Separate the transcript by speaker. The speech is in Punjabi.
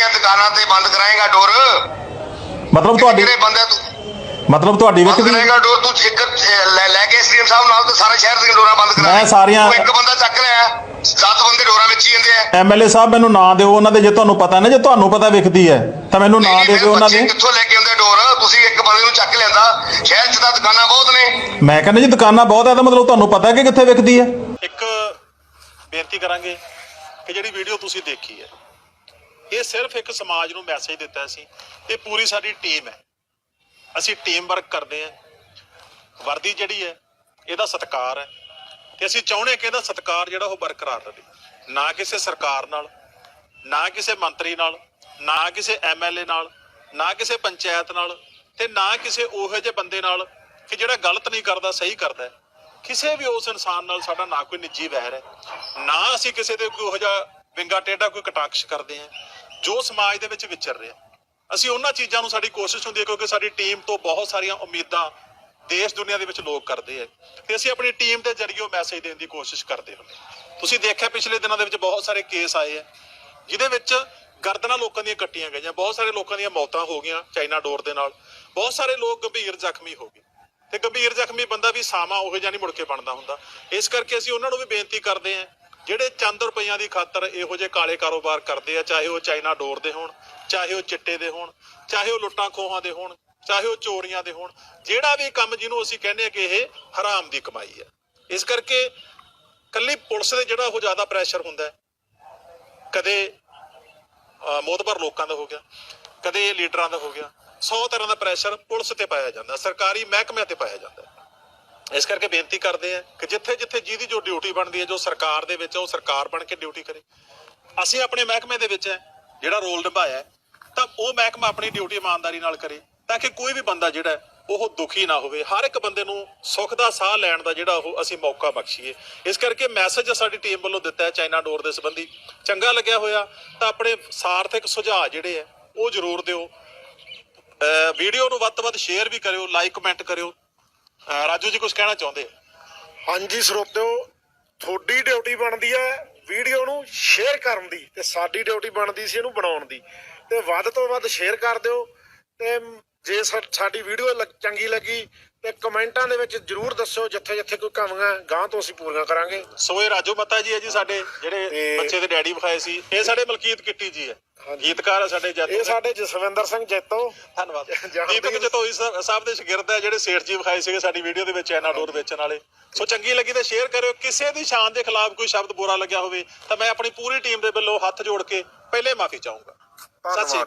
Speaker 1: ਕਿਹਦੀਆਂ ਦੁਕਾਨਾਂ ਤੇ ਬੰਦ ਕਰਾਏਗਾ ਡੋਰ
Speaker 2: ਮਤਲਬ ਤੁਹਾਡੀ
Speaker 1: ਕਿਹੜੇ ਬੰਦੇ ਤੂੰ
Speaker 2: ਮਤਲਬ ਤੁਹਾਡੀ
Speaker 1: ਬੰਦ
Speaker 2: ਵਿਕਦੀ
Speaker 1: ਕਰਾਏਗਾ ਡੋਰ ਤੂੰ ਇੱਕ ਲੈ ਲੈ ਕੇ ਐਸਡੀਐਮ ਸਾਹਿਬ ਨਾਲ ਤੇ ਸਾਰੇ ਸ਼ਹਿਰ ਦੀਆਂ ਡੋਰਾਂ ਬੰਦ ਕਰਾ।
Speaker 2: ਮੈਂ ਸਾਰੀਆਂ-
Speaker 1: ਇੱਕ ਬੰਦਾ ਚੱਕ ਲਿਆ ਸੱਤ ਬੰਦੇ ਡੋਰਾਂ ਵਿੱਚ ਹੀ ਜਾਂਦੇ ਆ।
Speaker 2: ਐਮਐਲਏ ਸਾਹਿਬ ਮੈਨੂੰ ਨਾਂ ਦਿਓ ਉਹਨਾਂ ਦੇ ਜੇ ਤੁਹਾਨੂੰ ਪਤਾ ਨਾ ਜੇ ਤੁਹਾਨੂੰ ਪਤਾ ਵਿਕਦੀ ਹੈ ਤਾਂ ਮੈਨੂੰ ਨਾਂ ਦੇ ਦਿਓ ਉਹਨਾਂ ਦੇ।
Speaker 1: ਕਿੱਥੋਂ ਲੈ ਕੇ ਆਉਂਦੇ ਡੋਰ? ਤੁਸੀਂ ਇੱਕ ਬੰਦੇ ਨੂੰ ਚੱਕ ਲੈਂਦਾ ਸ਼ਹਿਰ 'ਚ ਤਾਂ ਦੁਕਾਨਾਂ ਬਹੁਤ ਨੇ।
Speaker 2: ਮੈਂ ਕਹਿੰਦਾ ਜੀ ਦੁਕਾਨਾਂ ਬਹੁਤ ਹੈ ਤਾਂ ਮਤਲਬ ਤੁਹਾਨੂੰ ਪਤਾ ਕਿ ਕਿੱਥੇ ਵਿਕਦੀ ਹੈ।
Speaker 3: ਇੱਕ ਬੇਨਤੀ ਕਰਾਂਗੇ ਕਿ ਜਿਹੜੀ ਵੀਡੀਓ ਤੁਸੀਂ ਦੇਖੀ ਹੈ ਇਹ ਸਿਰਫ ਇੱਕ ਸਮਾਜ ਨੂੰ ਮੈਸੇਜ ਦਿੱਤਾ ਸੀ ਇਹ ਪੂਰੀ ਸਾਡੀ ਟੀਮ ਹੈ। ਅਸੀਂ ਟੀਮ ਵਰਕ ਕਰਦੇ ਹਾਂ। ਵਰਦੀ ਜਿਹੜੀ ਹੈ, ਇਹਦਾ ਸਤਿਕਾਰ ਹੈ। ਤੇ ਅਸੀਂ ਚਾਹੁੰਦੇ ਕਿ ਇਹਦਾ ਸਤਿਕਾਰ ਜਿਹੜਾ ਉਹ ਬਰਕਰਾਰ ਰਹੇ। ਨਾ ਕਿਸੇ ਸਰਕਾਰ ਨਾਲ, ਨਾ ਕਿਸੇ ਮੰਤਰੀ ਨਾਲ, ਨਾ ਕਿਸੇ ਐਮਐਲਏ ਨਾਲ, ਨਾ ਕਿਸੇ ਪੰਚਾਇਤ ਨਾਲ ਤੇ ਨਾ ਕਿਸੇ ਉਹੋ ਜਿਹੇ ਬੰਦੇ ਨਾਲ ਕਿ ਜਿਹੜਾ ਗਲਤ ਨਹੀਂ ਕਰਦਾ, ਸਹੀ ਕਰਦਾ ਹੈ। ਕਿਸੇ ਵੀ ਉਸ ਇਨਸਾਨ ਨਾਲ ਸਾਡਾ ਨਾ ਕੋਈ ਨਿੱਜੀ ਵੈਰ ਹੈ। ਨਾ ਅਸੀਂ ਕਿਸੇ ਦੇ ਕੋਈ ਉਹੋ ਜਿਹਾ ਵਿੰਗਾ ਟੇਢਾ ਕੋਈ ਕਟਾਕਸ਼ ਕਰਦੇ ਹਾਂ। ਜੋ ਸਮਾਜ ਦੇ ਵਿੱਚ ਵਿਚਰ ਰਿਹਾ। ਅਸੀਂ ਉਹਨਾਂ ਚੀਜ਼ਾਂ ਨੂੰ ਸਾਡੀ ਕੋਸ਼ਿਸ਼ ਹੁੰਦੀ ਹੈ ਕਿਉਂਕਿ ਸਾਡੀ ਟੀਮ ਤੋਂ ਬਹੁਤ ਸਾਰੀਆਂ ਉਮੀਦਾਂ ਦੇਸ਼ ਦੁਨੀਆ ਦੇ ਵਿੱਚ ਲੋਕ ਕਰਦੇ ਆ। ਤੇ ਅਸੀਂ ਆਪਣੀ ਟੀਮ ਦੇ ਜ਼ਰੀਏ ਮੈਸੇਜ ਦੇਣ ਦੀ ਕੋਸ਼ਿਸ਼ ਕਰਦੇ ਹੁੰਦੇ ਹਾਂ। ਤੁਸੀਂ ਦੇਖਿਆ ਪਿਛਲੇ ਦਿਨਾਂ ਦੇ ਵਿੱਚ ਬਹੁਤ ਸਾਰੇ ਕੇਸ ਆਏ ਆ, ਜਿਹਦੇ ਵਿੱਚ ਗਰਦਨਾਂ ਲੋਕਾਂ ਦੀਆਂ ਕੱਟੀਆਂ ਗਈਆਂ, ਬਹੁਤ ਸਾਰੇ ਲੋਕਾਂ ਦੀਆਂ ਮੌਤਾਂ ਹੋ ਗਈਆਂ ਚਾਈਨਾ ਡੋਰ ਦੇ ਨਾਲ। ਬਹੁਤ ਸਾਰੇ ਲੋਕ ਗੰਭੀਰ ਜ਼ਖਮੀ ਹੋ ਗਏ। ਤੇ ਗੰਭੀਰ ਜ਼ਖਮੀ ਬੰਦਾ ਵੀ ਸਾਮਾ ਉਹ ਜਿਹਾ ਨਹੀਂ ਮੁੜ ਕੇ ਬਣਦਾ ਹੁੰਦਾ। ਇਸ ਕਰਕੇ ਅਸੀਂ ਉਹਨਾਂ ਨੂੰ ਵੀ ਬੇਨਤੀ ਕਰਦੇ ਹਾਂ ਜਿਹੜੇ ਚੰਦ ਰੁਪਈਆਂ ਦੀ ਖਾਤਰ ਇਹੋ ਜਿਹੇ ਕਾਲੇ ਕਾਰੋਬਾਰ ਕਰਦੇ ਆ, ਚਾਹੇ ਉਹ ਚਾਈਨਾ ਡੋਰ ਦੇ ਹੋਣ, ਚਾਹੇ ਉਹ ਚਿੱਟੇ ਦੇ ਹੋਣ, ਚਾਹੇ ਉਹ ਲੁੱਟਾਂ ਖੋਹਾਂ ਦੇ ਹੋਣ, ਚਾਹੇ ਉਹ ਚੋਰੀਆਂ ਦੇ ਹੋਣ, ਜਿਹੜਾ ਵੀ ਕੰਮ ਜਿਹਨੂੰ ਅਸੀਂ ਕਹਿੰਦੇ ਆ ਕਿ ਇਹ ਹਰਾਮ ਦੀ ਕਮਾਈ ਹੈ ਇਸ ਕਰਕੇ ਕੱਲੀ ਪੁਲਿਸ ਦੇ ਜਿਹੜਾ ਉਹ ਜ਼ਿਆਦਾ ਪ੍ਰੈਸ਼ਰ ਹੁੰਦਾ ਹੈ। ਕਦੇ, ਅਹ ਮੋਤਬਰ ਲੋਕਾਂ ਦਾ ਹੋ ਗਿਆ, ਕਦੇ ਲੀਡਰਾਂ ਦਾ ਹੋ ਗਿਆ। 100 ਤਰ੍ਹਾਂ ਦਾ ਪ੍ਰੈਸ਼ਰ ਪੁਲਿਸ ਤੇ ਪਾਇਆ ਜਾਂਦਾ, ਸਰਕਾਰੀ ਮਹਿਕਮਿਆਂ ਤੇ ਪਾਇਆ ਜਾਂਦਾ। ਇਸ ਕਰਕੇ ਬੇਨਤੀ ਕਰਦੇ ਆ ਕਿ ਜਿੱਥੇ ਜਿੱਥੇ ਜਿਹਦੀ ਜੋ ਡਿਊਟੀ ਬਣਦੀ ਹੈ, ਜੋ ਸਰਕਾਰ ਦੇ ਵਿੱਚ ਉਹ ਸਰਕਾਰ ਬਣ ਕੇ ਡਿਊਟੀ ਕਰੇ। ਅਸੀਂ ਆਪਣੇ ਮਹਿਕਮੇ ਦੇ ਵਿੱਚ ਹੈ ਜਿਹੜਾ ਰੋਲ ਨਿਭਾਇਆ ਤਾਂ ਉਹ ਮਹਿਕਮਾ ਆਪਣੀ ਡਿਊਟੀ ਇਮਾਨਦਾਰੀ ਨਾਲ ਕਰੇ, ਤਾਂ ਕਿ ਕੋਈ ਵੀ ਬੰਦਾ ਜਿਹੜਾ ਉਹ ਦੁਖੀ ਨਾ ਹੋਵੇ। ਹਰ ਇੱਕ ਬੰਦੇ ਨੂੰ ਸੁੱਖ ਦਾ ਸਾਹ ਲੈਣ ਦਾ ਜਿਹੜਾ ਉਹ ਅਸੀਂ ਮੌਕਾ ਬਖਸ਼ੀਏ। ਇਸ ਕਰਕੇ ਮੈਸੇਜ ਸਾਡੀ ਟੀਮ ਵੱਲੋਂ ਦਿੱਤਾ ਹੈ ਚਾਈਨਾ ਡੋਰ ਦੇ ਸੰਬੰਧੀ। ਚੰਗਾ ਲੱਗਿਆ ਹੋਇਆ, ਤਾਂ ਆਪਣੇ ਸਾਰਥਕ ਸੁਝਾਅ ਜਿਹੜੇ ਆ ਉਹ ਜ਼ਰੂਰ ਦਿਓ। ਵੀਡੀਓ ਨੂੰ ਵੱਧ ਤੋਂ ਵੱਧ ਸ਼ੇਅਰ ਵੀ ਕਰਿਓ ਲਾਈਕ ਕਮੈਂਟ ਕਰਿਓ ਰਾਜੂ ਜੀ ਕੁਝ ਕਹਿਣਾ ਚਾਹੁੰਦੇ
Speaker 4: ਹਾਂਜੀ ਸਰੋਤਿਓ ਤੁਹਾਡੀ ਡਿਊਟੀ ਬਣਦੀ ਹੈ ਵੀਡੀਓ ਨੂੰ ਸ਼ੇਅਰ ਕਰਨ ਦੀ ਤੇ ਸਾਡੀ ਡਿਊਟੀ ਬਣਦੀ ਸੀ ਇਹਨੂੰ ਬਣਾਉਣ ਦੀ। ਤੇ ਵੱਧ ਤੋਂ ਵੱਧ ਸ਼ੇਅਰ ਕਰ ਦਿਓ ਤੇ ਜੇ ਸਾਡੀ ਵੀਡੀਓ ਚੰਗੀ ਲੱਗੀ ਤੇ ਕਮੈਂਟਾਂ ਦੇ ਵਿੱਚ ਜਰੂਰ ਦੱਸਿਓ ਜਿੱਥੇ ਜਿੱਥੇ ਕੋਈ ਕਮੀਆਂ ਗਾਂ ਤੋਂ ਅਸੀਂ ਪੂਰੀਆਂ ਕਰਾਂਗੇ।
Speaker 3: ਸੋ ਇਹ ਰਾਜੂ ਮੱਤਾ ਜੀ ਹੈ ਜੀ ਸਾਡੇ ਜਿਹੜੇ ਬੱਚੇ ਦੇ ਡੈਡੀ ਵਿਖਾਏ ਸੀ ਇਹ ਸਾਡੇ ਮਲਕੀਤ ਕਿੱਟੀ ਜੀ ਹੈ। ਗੀਤਕਾਰ ਆ ਸਾਡੇ ਜੱਟ
Speaker 4: ਇਹ ਸਾਡੇ ਜਸਵਿੰਦਰ ਸਿੰਘ ਜੈਤੋ।
Speaker 3: ਧੰਨਵਾਦ। ਦੀਪਕ ਜਤੋਈ ਸਾਹਿਬ ਦੇ ਸ਼ਾਗਿਰਦ ਹੈ ਜਿਹੜੇ ਸੇਠ ਜੀ ਵਿਖਾਏ ਸੀਗੇ ਸਾਡੀ ਵੀਡੀਓ ਦੇ ਵਿੱਚ ਚਾਈਨਾ ਡੋਰ ਵੇਚਣ ਵਾਲੇ। ਸੋ ਚੰਗੀ ਲੱਗੀ ਤਾਂ ਸ਼ੇਅਰ ਕਰਿਓ। ਕਿਸੇ ਦੀ ਸ਼ਾਨ ਦੇ ਖਿਲਾਫ ਕੋਈ ਸ਼ਬਦ ਬੁਰਾ ਲੱਗਿਆ ਹੋਵੇ ਤਾਂ ਮੈਂ ਆਪਣੀ ਪੂਰੀ ਟੀਮ ਦੇ ਵੱਲੋਂ ਹੱਥ ਜੋੜ ਕੇ ਪਹਿਲੇ ਮਾਫੀ ਚਾਹੂੰਗਾ। ਸਤਿ ਸ਼੍ਰੀ ਅਕਾਲ